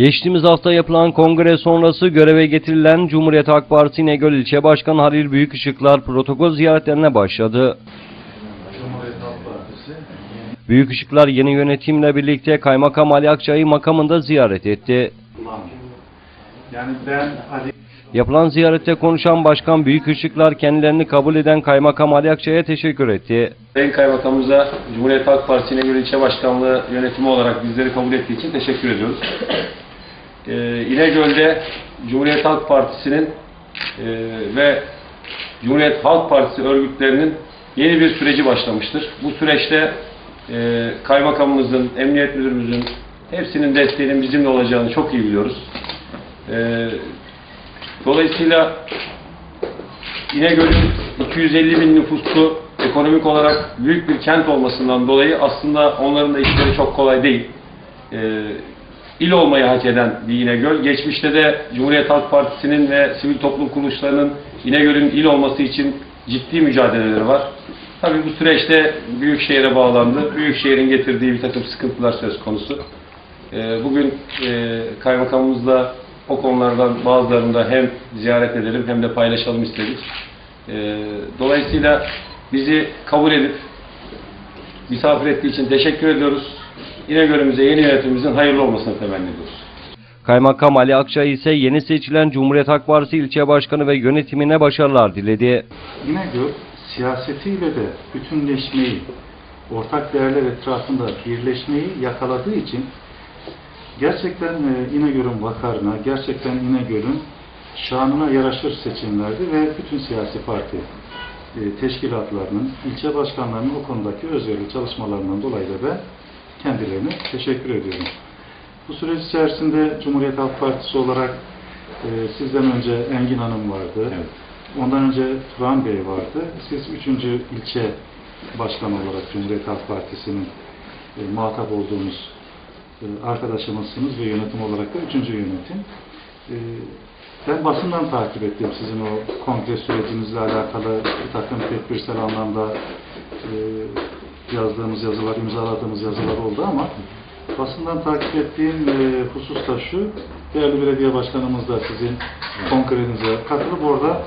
Geçtiğimiz hafta yapılan kongre sonrası göreve getirilen Cumhuriyet Halk Partisi İnegöl İlçe Başkanı Halil Büyükışıklar protokol ziyaretlerine başladı. Büyükışıklar yeni yönetimle birlikte Kaymakam Ali Akçay'ı makamında ziyaret etti. Yani ben Ali Yapılan ziyarette konuşan Başkan Büyükışıklar kendilerini kabul eden Kaymakam Ali Akçay'a teşekkür etti. Sayın Kaymakamımıza Cumhuriyet Halk Partisi İnegöl İlçe Başkanlığı yönetimi olarak bizleri kabul ettiği için teşekkür ediyoruz. Ee, İnegöl'de Cumhuriyet Halk Partisi'nin e, ve Cumhuriyet Halk Partisi örgütlerinin yeni bir süreci başlamıştır. Bu süreçte e, Kaymakamımızın, Emniyet Müdürümüzün hepsinin desteğinin bizimle olacağını çok iyi biliyoruz. E, dolayısıyla İnegöl'ün 250 bin nüfuslu ekonomik olarak büyük bir kent olmasından dolayı aslında onların da işleri çok kolay değil. Ee, il olmayı hak eden bir İnegöl. Geçmişte de Cumhuriyet Halk Partisi'nin ve sivil toplum kuruluşlarının İnegöl'ün il olması için ciddi mücadeleleri var. Tabii bu süreçte Büyükşehir'e bağlandı. Büyükşehir'in getirdiği bir takım sıkıntılar söz konusu. Ee, Bugün e, kaymakamımızla o konulardan bazılarını da hem ziyaret edelim hem de paylaşalım istedik. Ee, Dolayısıyla bizi kabul edip misafir ettiği için teşekkür ediyoruz. İnegöl'ümüze yeni yönetimimizin hayırlı olmasını temenni ediyoruz. Kaymakam Ali Akçay ise yeni seçilen Cumhuriyet Halk Partisi İlçe Başkanı ve yönetimine başarılar diledi. İnegöl siyasetiyle de bütünleşmeyi, ortak değerler etrafında birleşmeyi yakaladığı için gerçekten e, İnegöl'ün vakarına, gerçekten İnegöl'ün şanına yaraşır seçimlerdi ve bütün siyasi parti e, teşkilatlarının, ilçe başkanlarının o konudaki özverili çalışmalarından dolayı da ben kendilerine teşekkür ediyorum. Bu süreç içerisinde Cumhuriyet Halk Partisi olarak e, sizden önce Engin Hanım vardı. Ondan önce Turan Bey vardı. Siz üçüncü ilçe başkanı olarak Cumhuriyet Halk Partisi'nin e, muhatap olduğunuz e, arkadaşımızsınız ve yönetim olarak da üçüncü yönetim. E, ben basından takip ettim sizin o kongre sürecinizle alakalı bir takım tedbirsel anlamda e, yazdığımız yazılar, imzaladığımız yazılar oldu ama basından takip ettiğim e, husus da şu, değerli belediye başkanımız da sizin kongrenize katılıp orada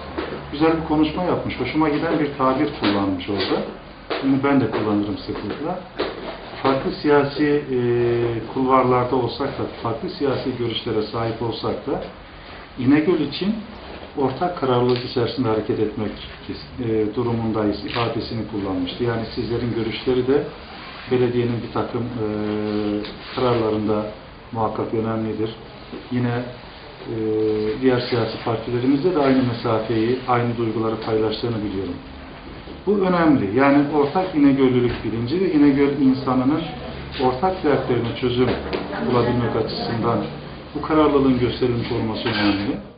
güzel bir konuşma yapmış. Hoşuma giden bir tabir kullanmış orada. Bunu ben de kullanırım sıklıkla. Farklı siyasi e, kulvarlarda olsak da, farklı siyasi görüşlere sahip olsak da İnegöl için ortak kararlılık içerisinde hareket etmek e, durumundayız ifadesini kullanmıştı. Yani sizlerin görüşleri de belediyenin bir takım e, kararlarında muhakkak önemlidir. Yine e, diğer siyasi partilerimizde de aynı mesafeyi, aynı duyguları paylaştığını biliyorum. Bu önemli. Yani ortak İnegöllülük bilinci ve İnegöl insanının ortak dertlerine çözüm bulabilmek açısından bu kararlılığın gösterilmiş olması önemli.